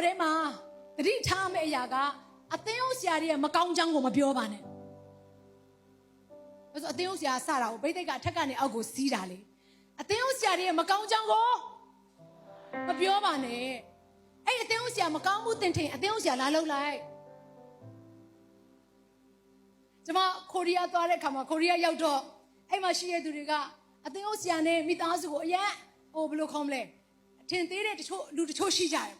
တော်ထဲမှာတတိထားမယ့်အရာကအသင်းဥဆရာတွေရဲ့မကောင်းကြောင်းကိုမပြောပါနဲ့။ဘာလို့အသင်းဥဆရာစတာကိုဘိသိက်ကအထက်ကနေအောက်ကိုစီးတာလေ။အသင်းဥဆရာတွေရဲ့မကောင်းကြောင်းကိုမပြောပါနဲ့။အဲ့အသင်းဥဆရာမကောင်းမှုတင်ထင်အသင်းဥဆရာလာလောက်လိုက်။ကျွန်မကိုရီးယားသွားတဲ့အခါမှာကိုရီးယားရောက်တော့အဲ့မှာရှိတဲ့သူတွေကအသင်းဥဆရာနဲ့မိသားစုကိုအရင်ဟိုဘယ်လိုခေါ်မလဲအထင်သေးတဲ့တချို့လူတချို့ရှိကြတယ်ပေါ့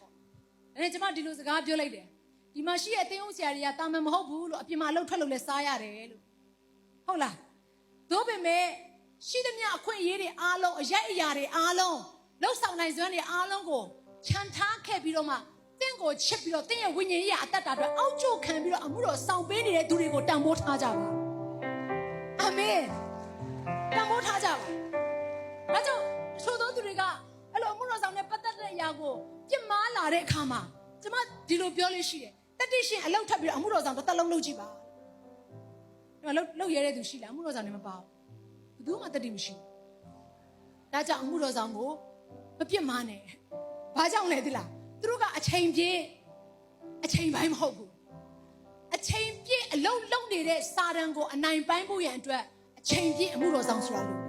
ဒါနဲ့ကျွန်မဒီလိုစကားပြောလိုက်တယ်ဒီမှာရှိတဲ့အသင်းဦးဆရာတွေကတာမန်မဟုတ်ဘူးလို့အပြင်မှာအလုပ်ထွက်လို့လဲစားရတယ်လို့ဟုတ်လားသို့ပေမဲ့ရှိသမျှအခွင့်အရေးတွေအားလုံးအရက်အရာတွေအားလုံးလှုပ်ဆောင်နိုင်စွမ်းတွေအားလုံးကိုခြံထားခဲ့ပြီးတော့မှတင့်ကိုချစ်ပြီးတော့တင့်ရဲ့ဝိညာဉ်ရေးအတ္တတာအတွက်အောက်ကျခံပြီးတော့အမှုတော်ဆောင်ပေးနေတဲ့သူတွေကိုတန်ဖိုးထားကြပါအာမင်တန်ဖိုးထားကြပါ တဲ့အခါမှာကျမဒီလိုပြောလို့ရှိတယ်တတိရှင်အလောက်ထပ်ပြီးတော့အမှုတော်ဆောင်တစ်သက်လုံးလုပ်ကြည့်ပါဒီမှာလှုပ်လှုပ်ရတဲ့သူရှိလားအမှုတော်ဆောင်လည်းမပါဘူးဘယ်သူမှတတိမရှိဘူးဒါကြောင့်အမှုတော်ဆောင်ကိုမပြစ်မှားနဲ့ဘာကြောင့်လဲသိလားသူတို့ကအချိန်ပြည့်အချိန်ပိုင်းမဟုတ်ဘူးအချိန်ပြည့်အလုံးလုံးနေတဲ့စာတန်ကိုအနိုင်ပိုင်းဖို့ရန်အတွက်အချိန်ပြည့်အမှုတော်ဆောင်ဆိုတာလို့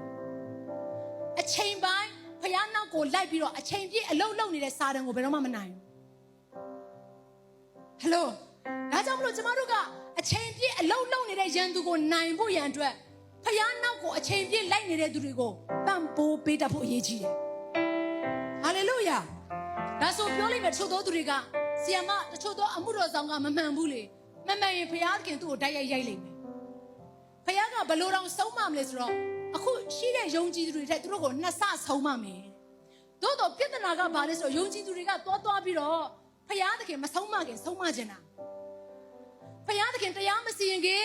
အချိန်ပိုင်း ဖယားနောက်ကိုလိုက်ပြီးတော့အချိန်ပြည့်အလုံးလုံးနေတဲ့စာတန်ကိုဘယ်တော့မှမနိုင်ဘူးဟယ်လိုဒါကြောင့်မလို့ကျမတို့ကအချိန်ပြည့်အလုံးလုံးနေတဲ့ရန်သူကိုနိုင်ဖို့ရန်အတွက်ဖယားနောက်ကိုအချိန်ပြည့်လိုက်နေတဲ့သူတွေကိုပံ့ပိုးပေးတတ်ဖို့အရေးကြီးတယ်ဟာလေလုယာဒါဆိုပြောလိုက်မယ်တချို့သောသူတွေကဆီယမတချို့သောအမှုတော်ဆောင်ကမမှန်ဘူးလေမမှန်ရင်ဖယားခင်သူ့ကိုတိုက်ရိုက်ရိုက်လိမ့်မယ်ဖခင်ကဘလို့တောင်ဆုံးမမလဲဆိုတော့ အခုရှိတဲ့ယုံကြည်သူတွေထက်သူတို့ကိုနှစ်ဆဆုံးမမယ်။သို့တော့ပြဿနာကဘာလဲဆိုတော့ယုံကြည်သူတွေကသွားသွားပြီးတော့ဖခင်သခင်မဆုံးမခင်ဆုံးမခြင်းတာ။ဖခင်သခင်တရားမစီရင်ခင်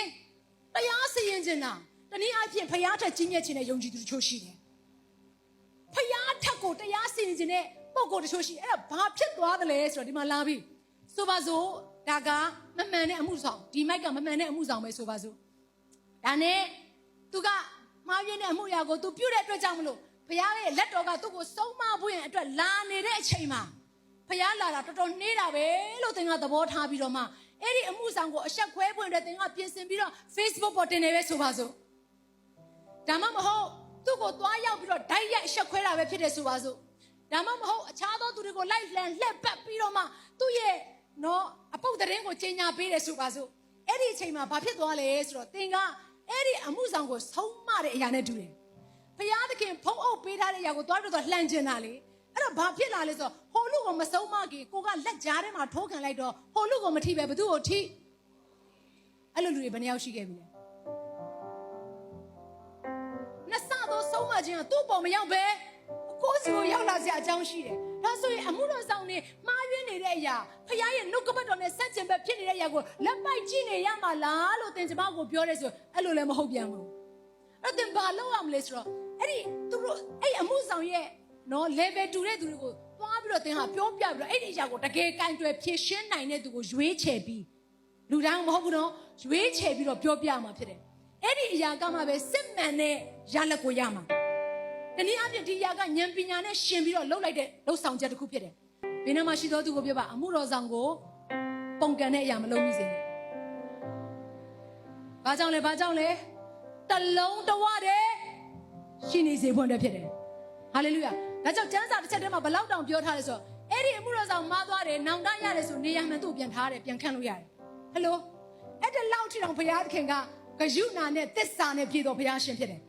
တရားစီရင်ခြင်းတာတနည်းအားဖြင့်ဖခင်ထက်ကြီးမြတ်ခြင်းတဲ့ယုံကြည်သူတချို့ရှိတယ်။ဖခင်ထက်ကိုတရားစီရင်ခြင်းတဲ့ပုံကိုယ်တချို့ရှိတယ်အဲ့ဒါဘာဖြစ်သွားသလဲဆိုတော့ဒီမှာလာပြီ။ဆိုပါစို့ဒါကမမှန်တဲ့အမှုဆောင်ဒီမိုက်ကမမှန်တဲ့အမှုဆောင်ပဲဆိုပါစို့ဒါနဲ့သူက မှားယွင်းတဲ့အမှုရာကိုသူပြုတ်တဲ့အတွက်ကြောင့်မလို့ဘုရားရဲ့လက်တော်ကသူ့ကိုစုံမဖို့ရင်အတွက်လာနေတဲ့အချိန်မှာဘုရားလာတာတော်တော်နှေးတာပဲလို့သင်ကသဘောထားပြီးတော့မှအဲ့ဒီအမှုဆောင်ကိုအဆက်ခွဲပွင့်တဲ့သင်ကပြင်ဆင်ပြီးတော့ Facebook ပေါ်တင်နေပဲဆိုပါစို့ဒါမှမဟုတ်သူ့ကိုသွားရောက်ပြီးတော့ဓာတ်ရိုက်အဆက်ခွဲတာပဲဖြစ်တယ်ဆိုပါစို့ဒါမှမဟုတ်အခြားသောသူတွေကိုလိုက်လံလှက်ပတ်ပြီးတော့မှသူ့ရဲ့နော်အပုတ်သတင်းကိုကြီးညာပေးတယ်ဆိုပါစို့အဲ့ဒီအချိန်မှာဘာဖြစ်သွားလဲဆိုတော့သင်က အဲ့ဒီအမှုဆောင်ကိုဆုံးမတဲ့အရာနဲ့တူတယ်။ဘုရားသခင်ဖုံးအုပ်ပေးထားတဲ့အရာကိုသွားတော့လှန်ကျင်တာလေ။အဲ့တော့ဘာဖြစ်လာလဲဆိုတော့ဟိုလူကိုမဆုံးမခင်ကိုကလက်ကြားထဲမှာထိုးခံလိုက်တော့ဟိုလူကိုမထိပဲဘသူ့ကိုထိအဲ့လိုလူတွေဘယ်နှယောက်ရှိခဲ့ပြီလဲ။နှစ်ဆသောဆုံးမခြင်းကသူ့ပေါ်မရောက်ပဲအကိုးစီကိုရောက်လာစရာအကြောင်းရှိတယ်။ဒါဆိုရင်အမှုတော်ဆောင်နေမှားယွင်းနေတဲ့အ ရာဖခင်ရဲ့နှုတ်ကပတ်တော်နဲ့ဆက်ကျင်ဘက်ဖြစ်နေတဲ့အရာကိုလက်ပိုက်ကြည့်နေရမှာလားလို့သင်ကျမကိုပြောရဲဆိုအဲ့လိုလည်းမဟုတ်ပြန်ဘူး။အဲ့တော့သင်ဘာလုပ်ရမလဲဆိုတော့အဲ့ဒီသူတို့အဲ့အမှုဆောင်ရဲ့နော် level တူတဲ့သူတွေကိုသွားပြီးတော့သင်ဟာပြောပြပြီးတော့အဲ့ဒီအရာကိုတကယ်ကင်တွယ်ဖြည့်ရှင်းနိုင်တဲ့သူကိုရွေးချယ်ပြီးလူတိုင်းမဟုတ်ဘူးနော်ရွေးချယ်ပြီးတော့ပြောပြမှာဖြစ်တယ်။အဲ့ဒီအရာကမှပဲစစ်မှန်တဲ့ရလက်ကိုရမှာ။တနည်းအားဖြင့်ဒီຢာကဉာဏ်ပညာနဲ့ရှင်ပြီးတော့လှုပ်လိုက်တဲ့လှုပ်ဆောင်ချက်တစ်ခုဖြစ်တယ်။ ဘယ်နှမှာရှိသောသူကိုပြောပါအမှုတော်ဆောင်ကိုပုံကန်တဲ့အရာမလုံးမိစေနဲ့။ဘာကြောင့်လဲဘာကြောင့်လဲတလုံးတဝတဲ့ရှိနေစေဖို့အတွက်ဖြစ်တယ်။ဟာလေလုယာ။ဒါကြောင့်ကျမ်းစာတစ်ချက်တည်းမှာဘလောက်တောင်ပြောထားလဲဆိုတော့အဲ့ဒီအမှုတော်ဆောင်မှားသွားတယ်နောင်တရတယ်ဆိုနေရာမှန်သူ့ပြန်ထားတယ်ပြန်ခန့်လို့ရတယ်။ဟယ်လိုအဲ့ဒီလောက်ထိတောင်ဘုရားသခင်ကဂယုဏနဲ့တစ္ဆာနဲ့ပြည်တော်ဘုရားရှင်ဖြစ်တယ်